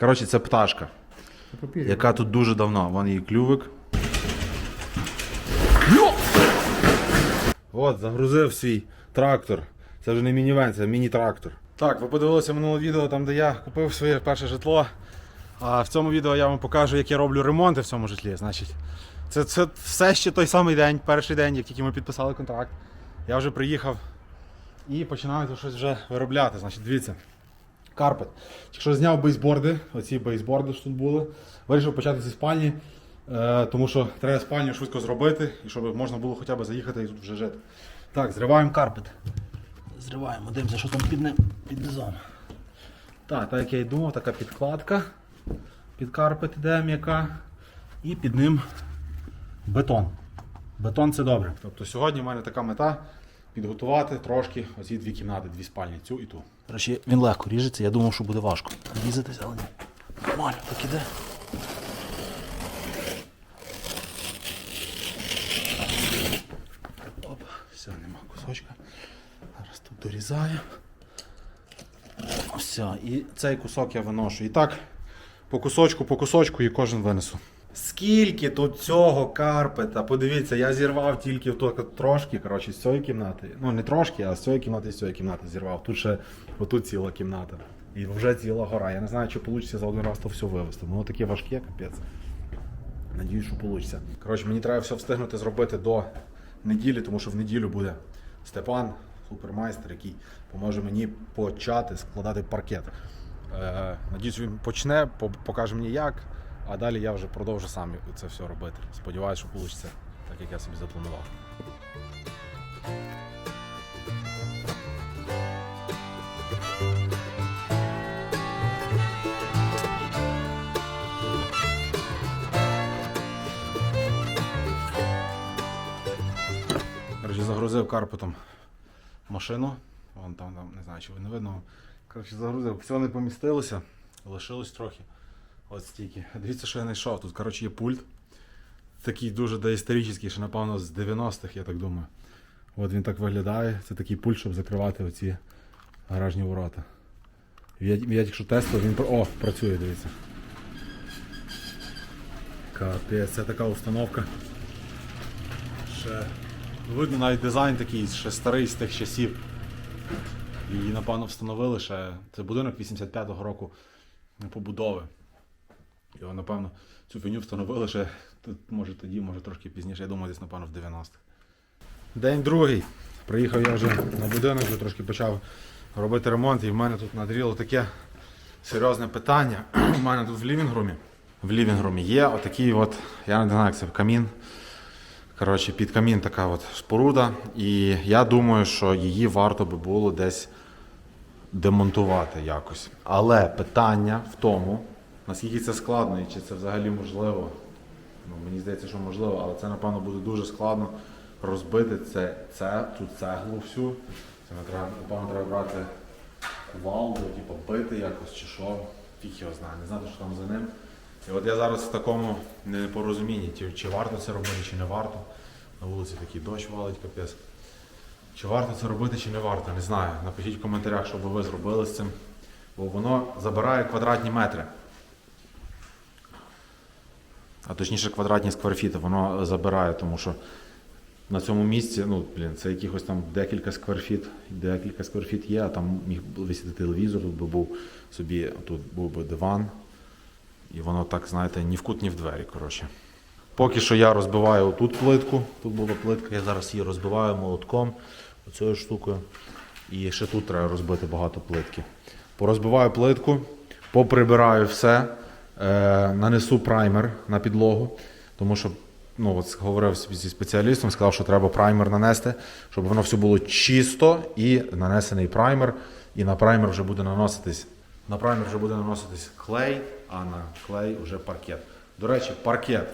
Коротше, це пташка, яка тут дуже давно. Вон її клювик. От, загрузив свій трактор. Це вже не мінівен, це міні-трактор. Так, ви подивилися минуле відео, там де я купив своє перше житло. А в цьому відео я вам покажу, як я роблю ремонти в цьому житлі. Значить, це, це все ще той самий день, перший день, як тільки ми підписали контракт. Я вже приїхав і починаю тут щось вже виробляти. Значить, дивіться. Карпет. Якщо зняв бейсборди, оці бейсборди що тут були, вирішив почати зі спальні, е, тому що треба спальню швидко зробити, і щоб можна було хоча б заїхати і тут вже жити. Так, зриваємо карпет. Зриваємо, дивимося, що там під ним під низом. Так, так як я й думав, така підкладка. Під карпет іде м'яка. І під ним бетон. Бетон це добре. Тобто сьогодні в мене така мета підготувати трошки оці дві кімнати, дві спальні, цю і ту. Коротше, він легко ріжеться, я думав, що буде важко. Різатися, але ні. Нормально, так іде. Оп, все, нема кусочка. Зараз тут дорізаю. Все, і цей кусок я виношу. І так, по кусочку, по кусочку і кожен винесу. Скільки тут цього карпета? Подивіться, я зірвав тільки трошки, коротше, з цієї кімнати. Ну не трошки, а з цієї кімнати з цієї кімнати зірвав. Тут ще отут ціла кімната. І вже ціла гора. Я не знаю, чи вийде за один раз то все вивезти. Воно таке важке, капець. Надіюсь, що вийде. Коротше, мені треба все встигнути зробити до неділі, тому що в неділю буде Степан, супермайстер, який поможе мені почати складати паркет. Е, надіюсь, він почне, покаже мені як, а далі я вже продовжу сам це все робити. Сподіваюся, що вийде так, як я собі запланував. Коротше, загрузив карпетом машину. Вон там, там, не знаю, чи ви не видно. Коротше, загрузив. Все не помістилося, лишилось трохи. От стільки. Дивіться, що я знайшов. Тут, коротше, є пульт. Такий дуже доісторичний, що напевно з 90-х, я так думаю. От він так виглядає. Це такий пульт, щоб закривати оці гаражні ворота. Я, я тільки тестував, він О, працює, дивіться. Капець, це така установка. Ще видно навіть дизайн такий, ще старий з тих часів. Її, напевно, встановили ще. Це будинок 85-го року побудови. Його, напевно, цю фіню встановили ще тут, може тоді, може трошки пізніше. Я думаю, десь, напевно, в 90-х. День другий. Приїхав я вже на будинок, вже трошки почав робити ремонт, і в мене тут надріло таке серйозне питання. У мене тут в лівінгрумі. В лівінгрумі є отакий от, я не знаю, як це камін. Коротше, під камін така от споруда. І я думаю, що її варто би було десь демонтувати якось. Але питання в тому, наскільки це складно і чи це взагалі можливо. Ну, мені здається, що можливо, але це, напевно, буде дуже складно розбити це, це, цю цеглу всю. Це треба, напевно, треба брати кувалду, типу, бити якось чи що. Фіг його знає, не знати, що там за ним. І от я зараз в такому непорозумінні, чи варто це робити, чи не варто. На вулиці такий дощ валить, капець. Чи варто це робити, чи не варто, не знаю. Напишіть в коментарях, що би ви зробили з цим. Бо воно забирає квадратні метри. А точніше квадратні скверфіти, воно забирає, тому що на цьому місці, ну, блін, це якихось там декілька скверфіт, декілька скверфіт є, а там міг висіти телевізор, тут би був собі, тут був би диван. І воно так, знаєте, ні в кут, ні в двері. коротше. Поки що я розбиваю тут плитку. Тут була плитка, я зараз її розбиваю молотком, оцією штукою. І ще тут треба розбити багато плитки. Порозбиваю плитку, поприбираю все, нанесу праймер на підлогу, тому що ну, от говорив зі спеціалістом, сказав, що треба праймер нанести, щоб воно все було чисто і нанесений праймер. І на праймер вже буде наноситись. На праймер вже буде наноситись клей, а на клей вже паркет. До речі, паркет.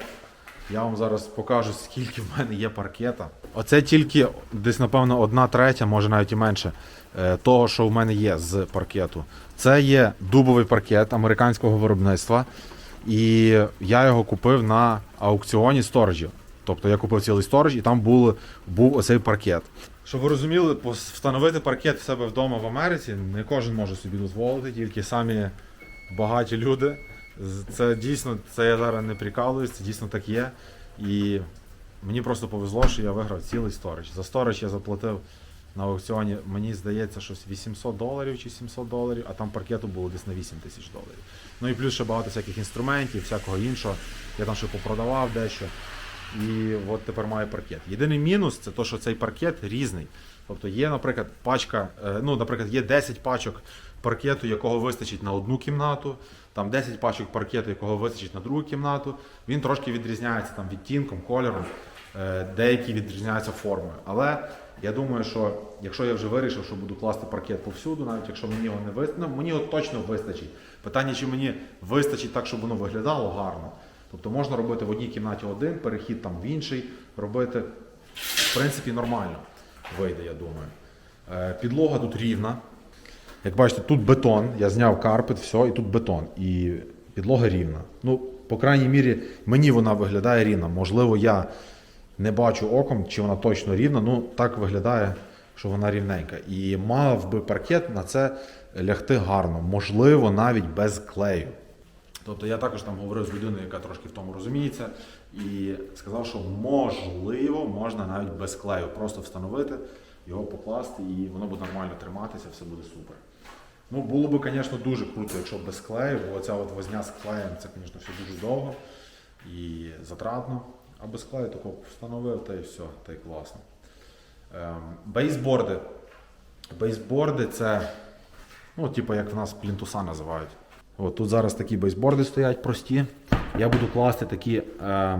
Я вам зараз покажу, скільки в мене є паркета. Оце тільки десь, напевно, одна третя, може навіть і менше, е, того, що в мене є з паркету. Це є дубовий паркет американського виробництва. І я його купив на аукціоні сториджі. Тобто я купив цілий сторож і там були, був оцей паркет. Щоб ви розуміли, встановити паркет в себе вдома в Америці не кожен може собі дозволити, тільки самі багаті люди. Це дійсно, це я зараз не прикалуюсь, це дійсно так є. І мені просто повезло, що я виграв цілий сторіч. За сторіч я заплатив на аукціоні, мені здається, щось 800 доларів чи 700 доларів, а там паркету було десь на 8 тисяч доларів. Ну і плюс ще багато всяких інструментів, всякого іншого. Я там ще попродавав дещо. І от тепер маю паркет. Єдиний мінус це те, що цей паркет різний. Тобто є, наприклад, пачка, е, ну, наприклад, є 10 пачок паркету, якого вистачить на одну кімнату, там 10 пачок паркету, якого вистачить на другу кімнату. Він трошки відрізняється там відтінком, кольором, е, деякі відрізняються формою. Але я думаю, що якщо я вже вирішив, що буду класти паркет повсюду, навіть якщо мені його не вистачить, ну, мені його точно вистачить. Питання, чи мені вистачить так, щоб воно виглядало гарно. Тобто можна робити в одній кімнаті один, перехід там в інший, робити в принципі нормально вийде, я думаю. Е, Підлога тут рівна. Як бачите, тут бетон, я зняв карпет, все, і тут бетон. І підлога рівна. Ну, по крайній мірі, мені вона виглядає рівна. Можливо, я не бачу оком, чи вона точно рівна. Ну, так виглядає, що вона рівненька. І мав би паркет на це лягти гарно, можливо, навіть без клею. Тобто я також там говорив з людиною, яка трошки в тому розуміється, і сказав, що можливо, можна навіть без клею просто встановити, його покласти, і воно буде нормально триматися, все буде супер. Ну, було б, звісно, дуже круто, якщо без клею, бо ця от возня з клеєм, це, звісно, все дуже довго і затратно. А без клею тако встановив, та й все, та й класно. Ем, бейсборди. Бейсборди це, ну, типу, як в нас плінтуса називають. От тут зараз такі бейсборди стоять прості. Я буду класти такі е,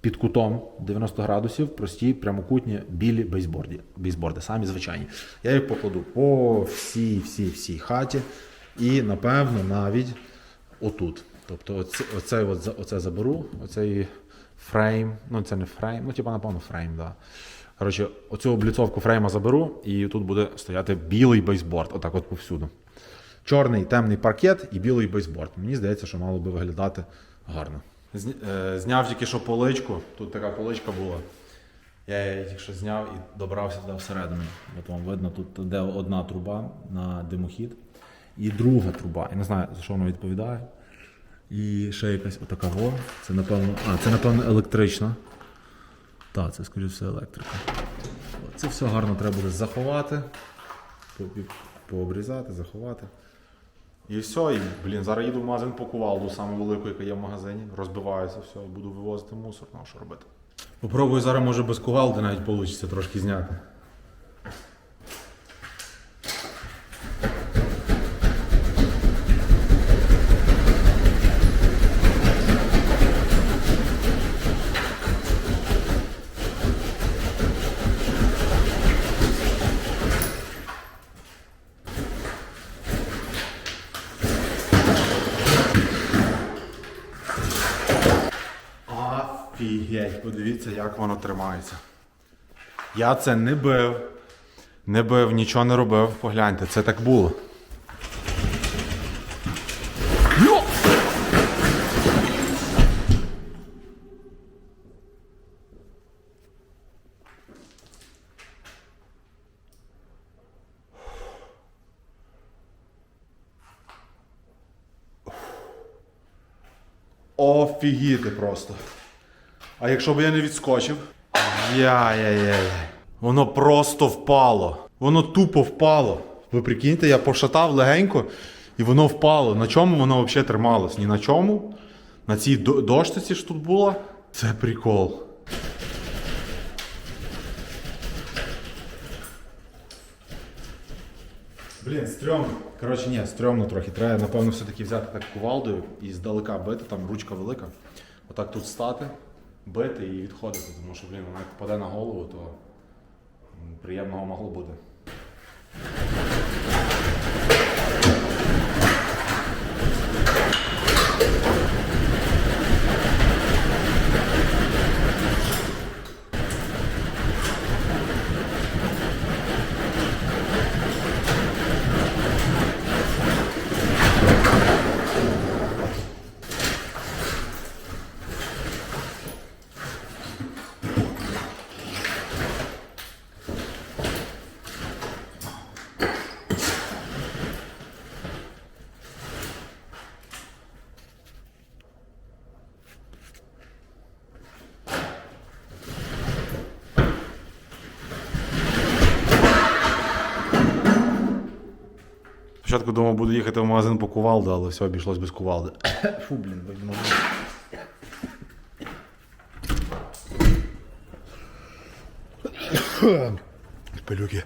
під кутом 90 градусів, прості, прямокутні, білі бейсборди, бейсборди, самі звичайні. Я їх покладу по всій, всій, всій хаті. І, напевно, навіть отут. Тобто оце, оце, оце заберу, оцей фрейм, ну це не фрейм, ну типа, напевно, фрейм, да. Коротше, оцю обліцовку фрейма заберу, і тут буде стояти білий бейсборд, отак от повсюду. Чорний темний паркет і білий бейсборд. Мені здається, що мало би виглядати гарно. Зняв тільки що поличку. Тут така поличка була. Я її тільки що зняв і добрався туди всередину. От вам видно, тут де одна труба на димохід і друга труба. Я не знаю, за що вона відповідає. І ще якась отака во. Це напевно. А, це напевно електрична. Так, це скоріше все електрика. Це все гарно треба буде заховати, пообрізати, заховати. І все, і, блін, зараз їду в магазин по кувалду, саме велику, яка є в магазині. Розбиваюся, все, і буду вивозити мусор, ну що робити. Попробую зараз, може, без кувалди навіть вийде трошки зняти. Офігеть, подивіться, як воно тримається. Я це не бив, не бив, нічого не робив. Погляньте, це так було. Офігіти просто. А якщо б я не відскочив? Яй-яй-яй. Воно просто впало. Воно тупо впало. Ви прикиньте, я пошатав легенько, і воно впало. На чому воно взагалі трималось? Ні на чому. На цій дошці ж тут була. Це прикол. Блін, стрьомно. Коротше, ні, стрьомно трохи. Треба, напевно, все-таки взяти так кувалдою і здалека бити, там ручка велика. Отак тут стати, бити і відходити, тому що, блін, вона як впаде на голову, то приємного могло бути. Спочатку думав, буду їхати в магазин по кувалду, але все обійшлось без кувалди. Фу, блін, видно. Пилюки.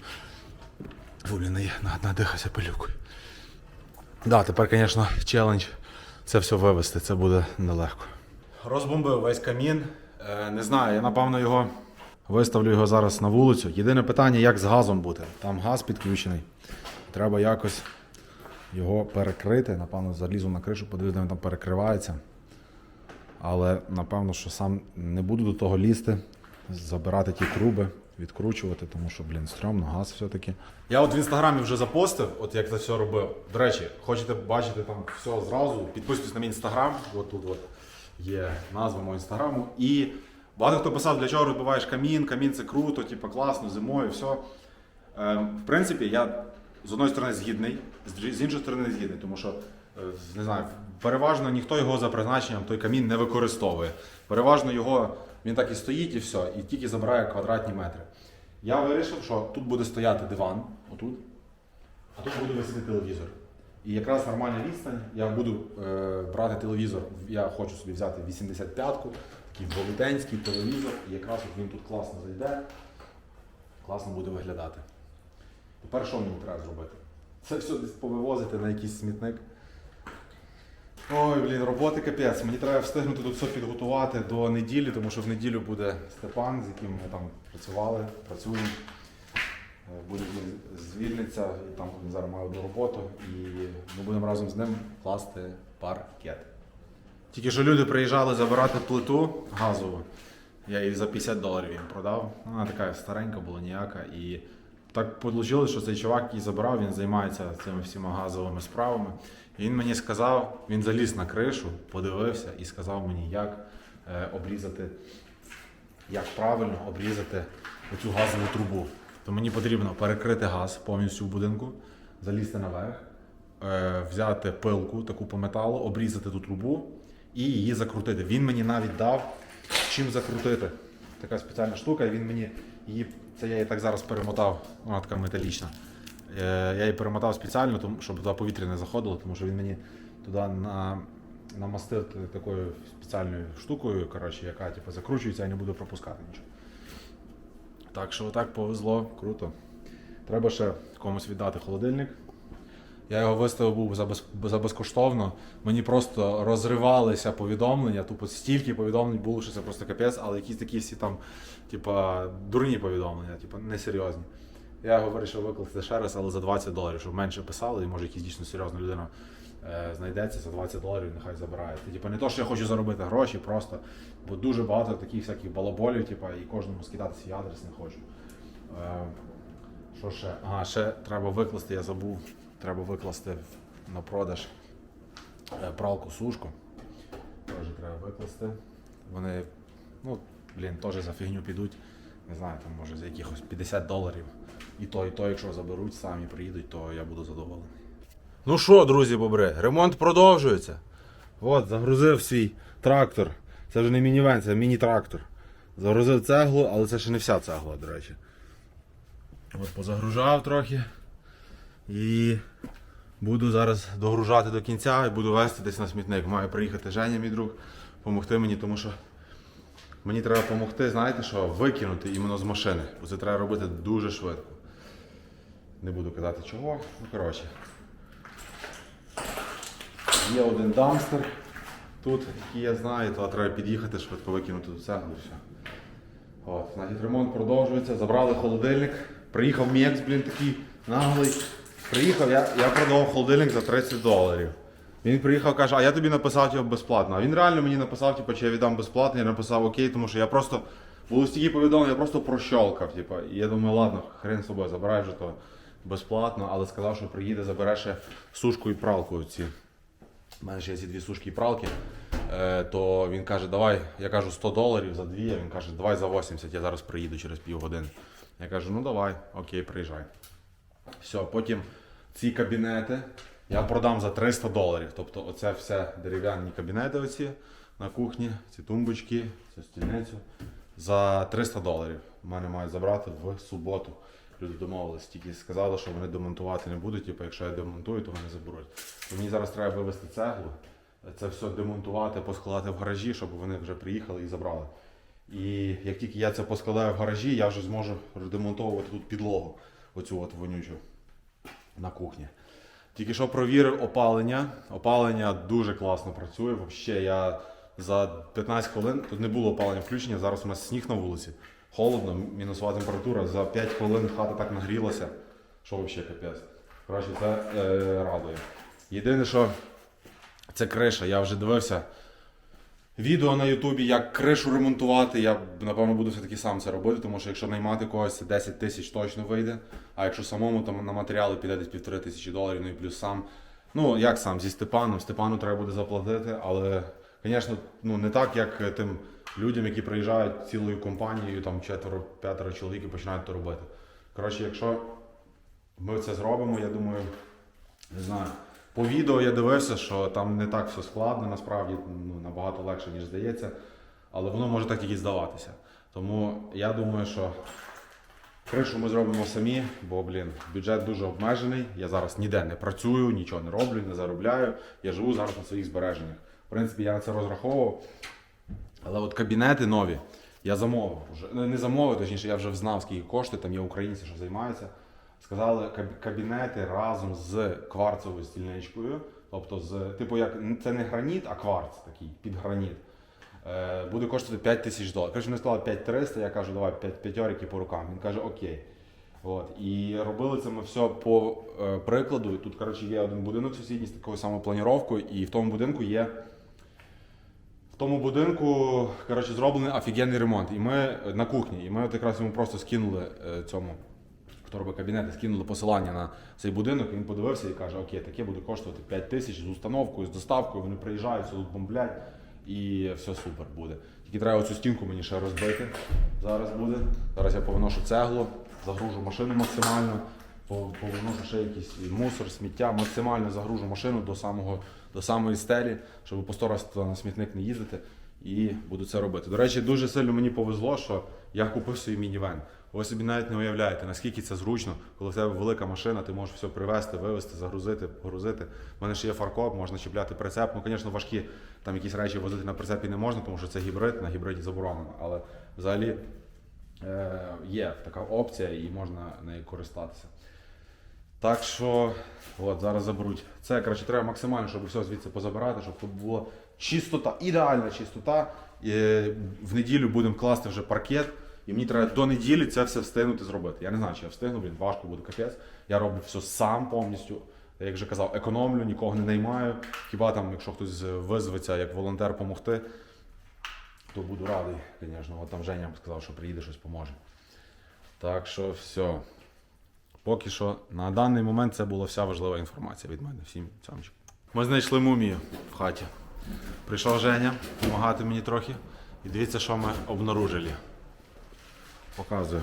Фу, блін, надихався пилюкою. Да, тепер, звісно, челендж це все вивезти, це буде нелегко. Розбомбив весь камін. Е, не знаю, я напевно його виставлю його зараз на вулицю. Єдине питання, як з газом бути. Там газ підключений. Треба якось його перекрити. Напевно, залізу на кришу, де він там перекривається. Але напевно, що сам не буду до того лізти, забирати ті труби, відкручувати, тому що, блін, стрьомно, газ все-таки. Я от в інстаграмі вже запостив, от як це все робив. До речі, хочете бачити там все зразу, підписуйтесь на мій інстаграм. От тут от є назва мого інстаграму. І багато хто писав, для чого розбиваєш камін, камін це круто, типу класно, зимою, все. Ем, в принципі, я з одної сторони згідний, з іншої сторони згідний, тому що е, не знаю, переважно ніхто його за призначенням той камін не використовує. Переважно його він так і стоїть і все, і тільки забирає квадратні метри. Я вирішив, що тут буде стояти диван, отут, а тут буде висіти телевізор. І якраз нормальна відстань, я буду е, брати телевізор, я хочу собі взяти 85-ку, такий велетенський телевізор, і якраз от він тут класно зайде, класно буде виглядати. Тепер що мені треба зробити? Це все десь повивозити на якийсь смітник. Ой, блін, роботи капець. Мені треба встигнути тут все підготувати до неділі, тому що в неділю буде Степан, з яким ми там працювали, працюємо. Е, Буде звільниться, і там зараз має одну роботу, і ми будемо разом з ним класти паркет. Тільки що люди приїжджали забирати плиту газову. Я її за 50 доларів їм продав. Вона така старенька була ніяка. І так вийшло, що цей чувак, який забирав, він займається цими всіма газовими справами. І він мені сказав, він заліз на кришу, подивився і сказав мені, як е, обрізати, як правильно обрізати оцю газову трубу. То мені потрібно перекрити газ повністю в будинку, залізти наверх, е, взяти пилку таку по металу, обрізати ту трубу і її закрутити. Він мені навіть дав чим закрутити. Така спеціальна штука, і він мені її. Це я її так зараз перемотав, вона така металічна. Е, Я її перемотав спеціально, щоб туди повітря не заходило, тому що він мені туди на, намастив такою спеціальною штукою, коротше, яка типу, закручується і не буде пропускати нічого. Так що отак повезло, круто. Треба ще комусь віддати холодильник. Я його виставив був за, без, за безкоштовно. Мені просто розривалися повідомлення. Тупо стільки повідомлень було, що це просто капець, але якісь такі всі там, типа, дурні повідомлення, типа, несерйозні. Я його вирішив викласти ще раз, але за 20 доларів, щоб менше писали, і може якась дійсно серйозна людина е, знайдеться за 20 доларів, нехай забирає. Це, типа, не то, що я хочу заробити гроші, просто, бо дуже багато таких всяких балаболів, типа, і кожному скидати свій адрес не хочу. Е, що ще? Ага, ще треба викласти, я забув. Треба викласти на продаж е, пралку сушку. Теж треба викласти. Вони, ну, блін, теж за фігню підуть. Не знаю, там може за якихось 50 доларів. І то, і то, якщо заберуть, самі приїдуть, то я буду задоволений. Ну що, друзі бобри, ремонт продовжується. От, загрузив свій трактор. Це вже не мінівен, це міні-трактор. Загрузив цеглу, але це ще не вся цегла, до речі. От позагружав трохи. І буду зараз догружати до кінця і буду вести десь на смітник. Має приїхати Женя, мій друг, допомогти мені, тому що мені треба допомогти, знаєте що, викинути іменно з машини. Бо це треба робити дуже швидко. Не буду казати чого. Ну, коротше. Є один дамстер тут, який я знаю, то треба під'їхати, швидко викинути ту цеглу і все. От, значить, ремонт продовжується. Забрали холодильник. Приїхав Мекс, блін, такий наглий. Приїхав, я, я продавав холодильник за 30 доларів. Він приїхав, каже, а я тобі написав його безплатно. А він реально мені написав, типу, чи я віддам безплатно, я написав окей, тому що я просто було стільки повідомлень, я просто прощолкав. Типу, і я думаю, ладно, хрен з собою, забирай вже то безплатно, але сказав, що приїде, забере ще сушку і пралку. У мене ще є ці дві сушки і пралки. Е, то він каже, давай, я кажу 100 доларів за дві, він каже, давай за 80, я зараз приїду через півгодини. Я кажу, ну давай, окей, приїжджай. Все, потім ці кабінети я продам за 300 доларів. Тобто оце все дерев'яні кабінети оці на кухні, ці тумбочки, цю стільницю за 300 доларів. У мене мають забрати в суботу. Люди домовились, тільки сказали, що вони демонтувати не будуть, типу, якщо я демонтую, то вони заберуть. Мені зараз треба вивезти цеглу, це все демонтувати, поскладати в гаражі, щоб вони вже приїхали і забрали. І як тільки я це поскладаю в гаражі, я вже зможу демонтовувати тут підлогу, оцю от вонючу на кухні. Тільки що провірив опалення. Опалення дуже класно працює. Взагалі, я за 15 хвилин тут не було опалення включення. Зараз у нас сніг на вулиці. Холодно, мінусова температура. За 5 хвилин хата так нагрілася, що взагалі капець. Коротше, це е, радує. Єдине, що це криша. Я вже дивився відео на Ютубі, як кришу ремонтувати. Я напевно буду все-таки сам це робити, тому що якщо наймати когось, це 10 тисяч точно вийде. А якщо самому, то на матеріали піде десь півтори тисячі доларів, ну і плюс сам. Ну, як сам, зі Степаном. Степану треба буде заплатити, але, звісно, ну, не так, як тим людям, які приїжджають цілою компанією, там четверо-п'ятеро чоловік і починають то робити. Коротше, якщо ми це зробимо, я думаю, не знаю. По відео я дивився, що там не так все складно, насправді ну, набагато легше, ніж здається. Але воно може так тільки здаватися. Тому я думаю, що кришу ми зробимо самі, бо, блін, бюджет дуже обмежений. Я зараз ніде не працюю, нічого не роблю, не заробляю. Я живу зараз на своїх збереженнях. В принципі, я на це розраховував. Але от кабінети нові я замовив. Не замовив, точніше, я вже знав, скільки коштує, там є українці, що займаються. Сказали, кабінети разом з кварцевою стільничкою, тобто з, типу, як це не граніт, а кварц такий, під граніт. Е, буде коштувати 5 тисяч доларів. Коротше, вони сказали 5300, я кажу, давай 5 п'ятьорики по рукам. Він каже, окей. От. І робили це ми все по е, прикладу. Тут, коротше, є один будинок сусідній з такою самою планіровкою, і в тому будинку є в тому будинку коротше, зроблений офігенний ремонт. І ми е, на кухні. І ми от якраз йому просто скинули е, цьому, хто робить кабінети, скинули посилання на цей будинок. Він подивився і каже: Окей, таке буде коштувати 5 тисяч з установкою, з доставкою. Вони приїжджають, тут бомблять, і все супер буде. Тільки треба цю стінку мені ще розбити. Зараз буде. Зараз я повиношу цеглу, загружу машину максимально. по- Повиношу ще якийсь мусор, сміття, максимально загружу машину до самого до самої стелі, щоб по сто раз на смітник не їздити, і буду це робити. До речі, дуже сильно мені повезло, що я купив свій мінівен. Ви собі навіть не уявляєте, наскільки це зручно, коли в тебе велика машина, ти можеш все привезти, вивезти, загрузити, погрузити. У мене ще є фаркоп, можна чіпляти прицеп. Ну, звісно, важкі там якісь речі возити на прицепі не можна, тому що це гібрид, на гібриді заборонено. Але взагалі е, є така опція і можна нею користатися. Так що, от, зараз заберуть. Це, коротше, треба максимально, щоб все звідси позабирати, щоб тут була чистота, ідеальна чистота. І в неділю будемо класти вже паркет. І мені треба до неділі це все встигнути зробити. Я не знаю, чи я встигну, блін, важко буде капець. Я роблю все сам повністю. Я, Як вже казав, економлю, нікого не наймаю. Хіба там, якщо хтось визветься як волонтер допомогти, то буду радий, звісно. От там Женя сказав, що приїде, щось поможе. Так що все. Поки що на даний момент це була вся важлива інформація від мене. Всім цямчик. Ми знайшли мумію в хаті. Прийшов Женя допомагати мені трохи. І дивіться, що ми обнаружили. Показую.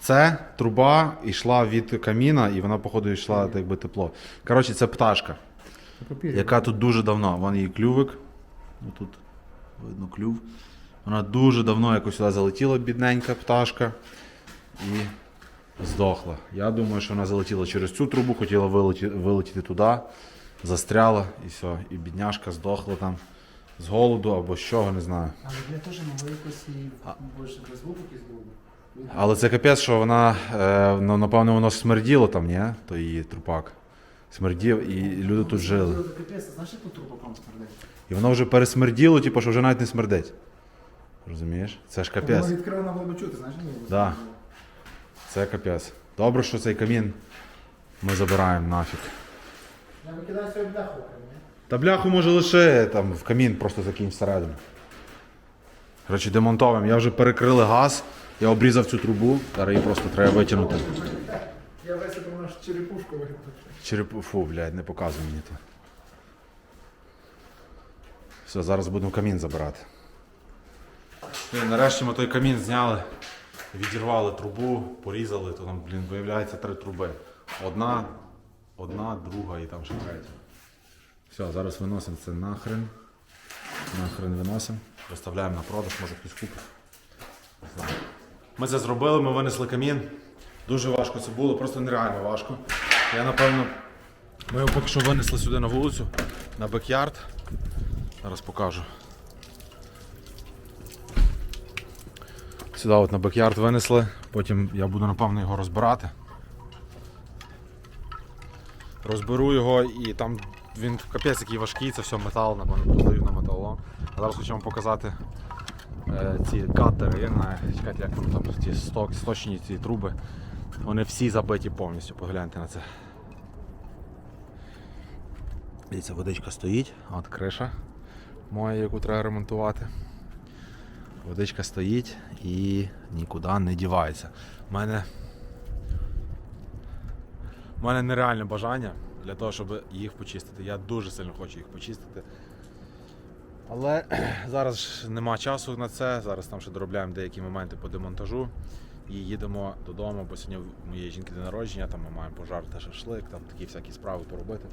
Це труба йшла від каміна, і вона, походу, йшла так якби тепло. Коротше, це пташка, яка тут дуже давно. Вон її клювик. Тут видно клюв. Вона дуже давно якось сюди залетіла, бідненька пташка. І здохла. Я думаю, що вона залетіла через цю трубу, хотіла вилеті, вилетіти туди, застряла і все. І бідняшка здохла там з голоду або з чого, не знаю. Але я теж могли якось і більше без звуку якийсь був. Але це капець, що вона, е, ну, напевно, воно смерділо там, ні? То її трупак. Смердів, і люди тут жили. Капець, знаєш, як тут трупаком смердить? І воно вже пересмерділо, типу, що вже навіть не смердить. Розумієш? Це ж капець. Воно відкрив на було чути, знаєш? ні? Да. Це капець. Добре, що цей камін ми забираємо нафіг. Я викидаю свою бляху? Та бляху може лише там в камін просто закинь всередину. Коротше, демонтовуємо. Я вже перекрили газ, я обрізав цю трубу, зараз її просто треба витягнути. Я висипав нашу черепушку виграв. Череп... Фу, блядь, не показуй мені то. Все, зараз будемо камін забирати. І нарешті ми той камін зняли, відірвали трубу, порізали, то там, блін, виявляється три труби. Одна, одна, друга і там ще третя. Все, зараз виносимо це нахрен. Нахрен виносимо. Виставляємо на продаж, може хтось купить. Ми це зробили, ми винесли камін. Дуже важко це було, просто нереально важко. Я напевно. Ми його поки що винесли сюди на вулицю, на бекярд. Зараз покажу. Сюди от на бекярд винесли, потім я буду напевно його розбирати. Розберу його і там він капець який важкий, це все метал, напевно, продаю на металолом. А зараз хочу вам показати е, ці катери, знаю, чекайте, як вони там ці сток, сточні ці труби. Вони всі забиті повністю, погляньте на це. Дивіться, водичка стоїть, от криша моя, яку треба ремонтувати. Водичка стоїть і нікуди не дівається. У мене, у мене нереальне бажання для того, щоб їх почистити. Я дуже сильно хочу їх почистити. Але зараз нема часу на це. Зараз там ще доробляємо деякі моменти по демонтажу. І їдемо додому, бо сьогодні в моєї жінки день народження, там ми маємо пожарити шашлик, там такі всякі справи поробити.